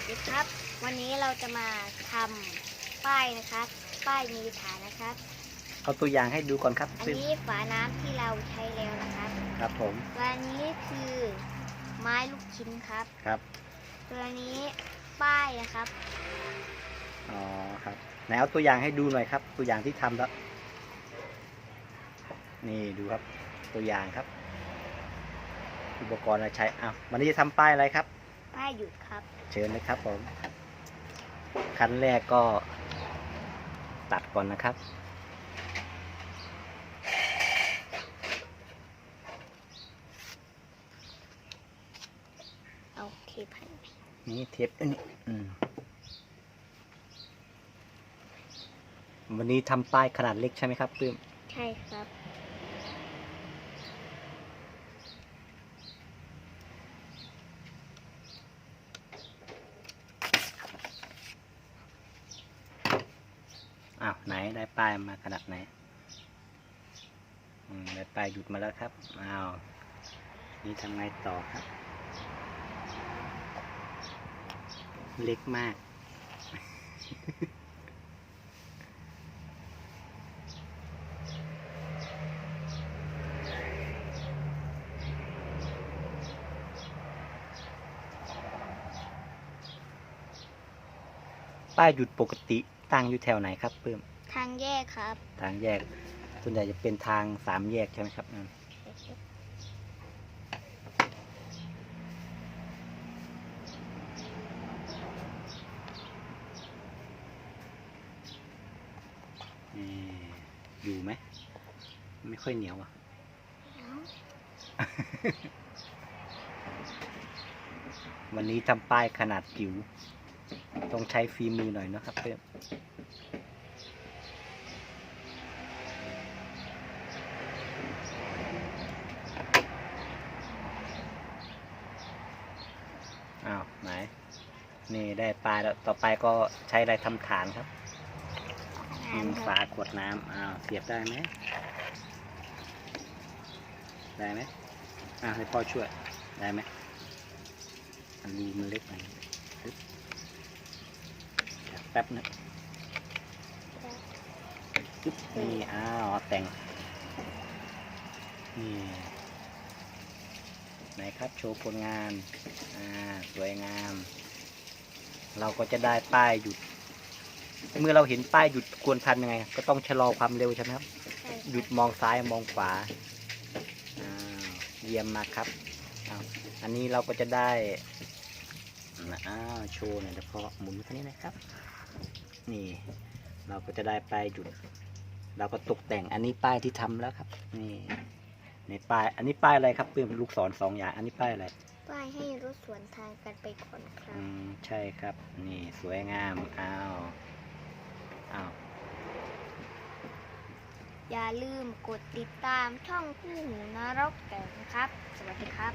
สดีครับ วันนี้เราจะมาทำป้ายนะครับ ป้ายมีฐานนะครับ เอาตัวอย่างให้ดูก่อนครับอันซึ่งนี้ฝาน้ำที่เราใช้แล้วนะครับ ครับผมตัวนี้คือไม้ลูกชิ้นครับ ครับตัวนี้ป้ายนะครับ อ๋อครับไหนเอาตัวอย่างให้ดูหน่อยครับ ตัวอย่างที่ทำแล้ว นี่ดูครับ ตัวอย่างครับ อุปกรณ์เราใช้อ้าววันนี้จะทำป้ายอะไรครับ ป้ายหยุดครับ เชิญเลยครับผม ขั้นแรกก็ตัดก่อนนะครับ เอาเทพันนี่เทปอันนี้อืมวันนี้ทำป้ายขนาดเล็กใช่ไหมครับปื้ม ใช่ครับ อ้าวไหนได้ป้ายมาขนาดไหนได้ป้ายหยุดมาแล้วครับอ้าวนี่ทำไงต่อครับ เล็กมากป้ายหยุดปกติ ตั้งอยู่แถวไหนครับเพิ่มทางแยกครับ ทางแยก ส่วนใหญ่จะเป็นทางสามแยกใช่ไหมครับนั่นนี่อยู่ไหม ไม่ค่อยเหนียวอะ วันนี้ทำป้ายขนาดจิ๋ว ต้องใช้ฝีมือหน่อยเนอะครับเพื่อน อ้าวไหน นี่ได้ปลาแล้วต่อไปก็ใช้อะไรทำฐานครับมน้ำฝาขวดน้ำอ้าวเสียบได้ไหมได้ไหมอ่าให้พ่อช่วย ได้ไหมอันรูมันเล็กไปปึ๊บเดี๋ยวแป๊บนะ ปึ๊บนี่อ้าวแต่งนี่ไหนครับโชว์ผลงานอ่าสวยงาม เราก็จะได้ป้ายหยุด เมื่อเราเห็นป้ายหยุดควรทำยังไง ก็ต้องชะลอความเร็วใช่ไหมครับใช่ครับหยุดมองซ้ายมองขวาอ้าวเยี่ยมมากครับอ้าวอันนี้เราก็จะได้อ้าวโชว์หน่อยเฉพาะหมุนแค่นี้นะครับ นี่เราก็จะได้ป้ายหยุด เราก็ตกแต่งอันนี้ป้ายที่ทำแล้วครับ นี่ในป้าย อันนี้ป้ายอะไรครับเพื่อนลูกศรสองอย่าง อันนี้ป้ายอะไรป้ายให้รถสวนทางกันไปก่อนครัอืบมใช่ครับ นี่สวยงามอ้าวอ้าวอย่าลืมกดติดตามช่องคู่หูนรกแต่นะครับ สวัสดีครับ